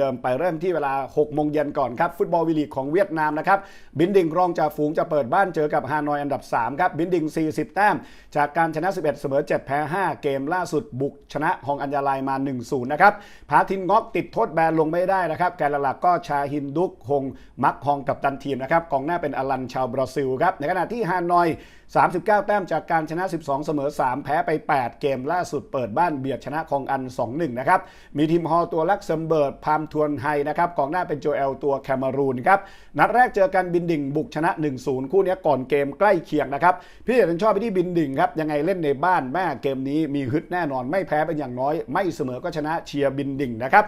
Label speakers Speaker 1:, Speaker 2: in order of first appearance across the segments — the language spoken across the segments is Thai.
Speaker 1: เดิมไปเริ่มที่เวลา 6 โมงเย็นก่อนครับ ฟุตบอลวีลีกของเวียดนามนะครับ บินดิงรองจากฝูงจะเปิดบ้านเจอกับฮานอยอันดับ 3 ครับ บินดิง 40 แต้ม จากการชนะ 11 เสมอ 7 แพ้ 5 เกมล่าสุดบุกชนะฮองอัญญาลายมา 1-0 นะครับ พาทินงอกติดโทษแบนลงไม่ได้นะครับ แกนหลักก็ชาฮินดุกฮงมักฮองกับตันทีมนะครับ กองหน้าเป็นอลันชาวบราซิลครับ ในขณะที่ฮานอย 39 แต้มจากการชนะ 12 เสมอ 3 แพ้ไป 8 เกมล่าสุดเปิดบ้านเบียดชนะคองอัน 2-1 นะครับ มีทีมฮอตัวลักเซมเบิร์กพามทวนไฮนะครับกองหน้าเป็นโจเอลตัวแคมารูนครับนัดแรกเจอกันบินดิ่งบุกชนะ 1-0 คู่นี้ก่อนเกมใกล้เคียงนะครับพี่เอกชอบไปที่บินดิ่งครับยังไงเล่นในบ้านแม่เกมนี้มีฮึดแน่นอนไม่แพ้เป็นอย่างน้อย ไม่เสมอก็ชนะเชียร์บินดิ่งนะครับ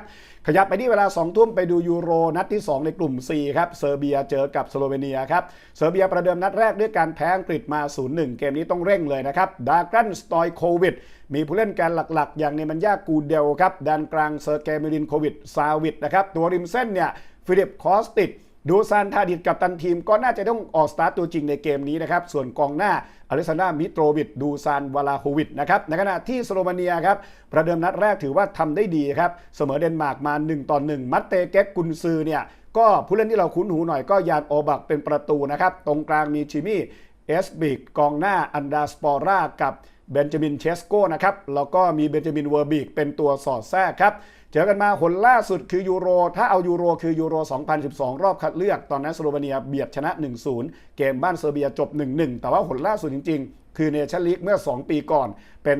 Speaker 1: ขยับไปที่เวลา 2 ทุ่มไปดูยูโรนัดที่ 2 ในกลุ่ม C ครับเซอร์เบียเจอกับสโลเวเนียครับเซอร์เบียประเดิมนัดแรกด้วยการแพ้อังกฤษมา 0-1 เกมนี้ต้องเร่งเลยนะครับดากันสตอยโควิด มีผู้เล่นแกนหลักๆ อย่างเนมันยากูเดลครับดานกลางเซอร์เกมิลินโควิดซาวิดนะครับตัวริมเส้นเนี่ยฟิลิปคอสติดดูซานทาดิดกับตันทีมก็น่าจะต้องออกสตาร์ตตัวจริงในเกมนี้นะครับ ส่วนกองหน้าอเลซานดรามิโตรวิดดูซานวาลาโควิดนะครับในขณะที่สโลวาเนียครับ ประเดิมนัดแรกถือว่าทำได้ดีครับ เสมอเดนมาร์กมา 1 ต่อ 1 มัตเตเก็กกุนซือเนี่ย ก็ผู้เล่นที่เราคุ้นหูหน่อยก็ยานโอบักเป็นประตูนะครับ ตรงกลางมีชิมี่เอสบิกกองหน้าอันดาสปอร่ากับ เบนจามินเชสโกนะครับ แล้วก็มีเบนจามินเวอร์บิกเป็นตัวสอดแทรกครับ เจอกันมาหนล่าสุดคือยูโร ถ้าเอายูโรคือยูโร 2012 รอบคัดเลือก ตอนนั้นสโลวาเนียเบียดชนะ 1-0 เกมบ้านเซอร์เบียจบ 1-1 แต่ว่าหนล่าสุดจริง ๆ คือเนชั่นลีกเมื่อ 2 ปีก่อนเป็น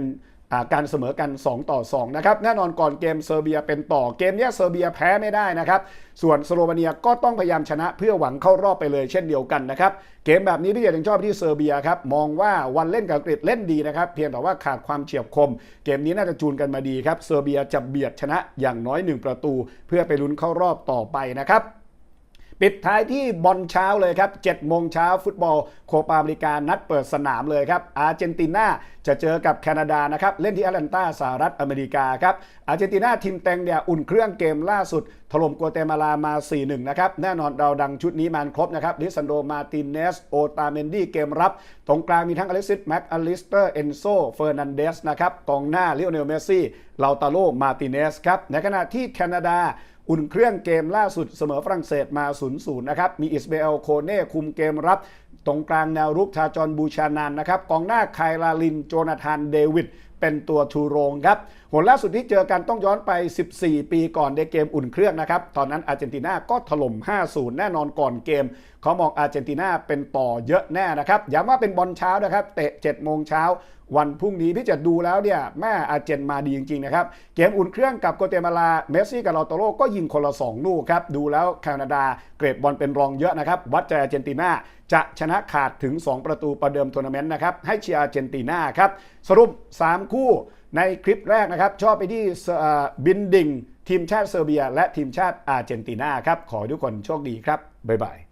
Speaker 1: การเสมอกัน 2 ต่อ 2 นะครับ แน่นอนก่อนเกมเซอร์เบียเป็นต่อเกมนี้เซอร์เบียแพ้ไม่ได้นะครับ ส่วนสโลวาเนียก็ต้องพยายามชนะเพื่อหวังเข้ารอบไปเลยเช่นเดียวกันนะครับ เกมแบบนี้พี่เจถึงชอบที่เซอร์เบียครับมองว่าวันเล่นกับอังกฤษเล่นดีนะครับ เพียงแต่ว่าขาดความเฉียบคม เกมนี้น่าจะจูนกันมาดีครับเซอร์เบียจะเบียดชนะอย่างน้อย 1 ประตู เพื่อไปลุ้นเข้ารอบต่อไปนะครับ ปิดท้ายที่บอลเช้าเลยครับ7โมงเช้าฟุตบอลโคปาอเมริกานัดเปิดสนามเลยครับ อาร์เจนตินาจะเจอกับแคนาดานะครับ เล่นที่แอตแลนตาสหรัฐอเมริกาครับ อาร์เจนตินาทีมแตงเนี่ยอุ่นเครื่องเกมล่าสุด ถล่มกัวเตมาลามา 4-1 นะครับ แน่นอนเราดังชุดนี้มันครบนะครับลิซันโดมาตินเนส โอตาเมนดี้เกมรับ ตรงกลางมีทั้งอเล็กซิสแม็กอลิสเตอร์ เอนโซ เฟอร์นันเดสนะครับกองหน้าลิโอเนลเมสซี่ลาตาโลมาติเนสครับในขณะที่แคนาดา อุ่นเครื่องเกมล่าสุดเสมอฝรั่งเศสมา 0-0 นะครับ มีอิสเบลโคเน่คุมเกมรับตรงกลางแนวรุกชาจอนบูชานานนะครับ กองหน้าไคลาลิน โจนาธานเดวิด เป็นตัวทูโรงครับผลล่าสุดที่เจอกันต้องย้อนไป 14 ปีก่อนในเกมอุ่นเครื่องนะครับ ตอนนั้นอาร์เจนตินาก็ถล่ม 5-0 แน่นอนก่อนเกม เขามองอาร์เจนตินาเป็นต่อเยอะแน่นะครับย้ำว่าเป็นบอลเช้านะครับ เตะ 7 โมงเช้าวันพรุ่งนี้พี่จะดูแล้วเนี่ยแม่อาร์เจนมาดีจริง ๆ นะครับ เกมอุ่นเครื่องกับโกเตมาลา เมสซี่กับลาโตโรก็ยิงคนละ 2 ลูกครับ ดูแล้วแคนาดาเกรดบอลเป็นรองเยอะนะครับ วัดใจอาร์เจนตินาจะชนะขาดถึง 2 ประตูประเดิมทัวร์นาเมนต์นะครับ ให้เชียร์อาร์เจนตินาครับ สรุป 3คู่ในคลิปแรกนะครับ ชอบไปที่บินดิงทีมชาติเซอร์เบีย และทีมชาติอาร์เจนตินาครับ ขอทุกคนโชคดีครับ บ๊ายบาย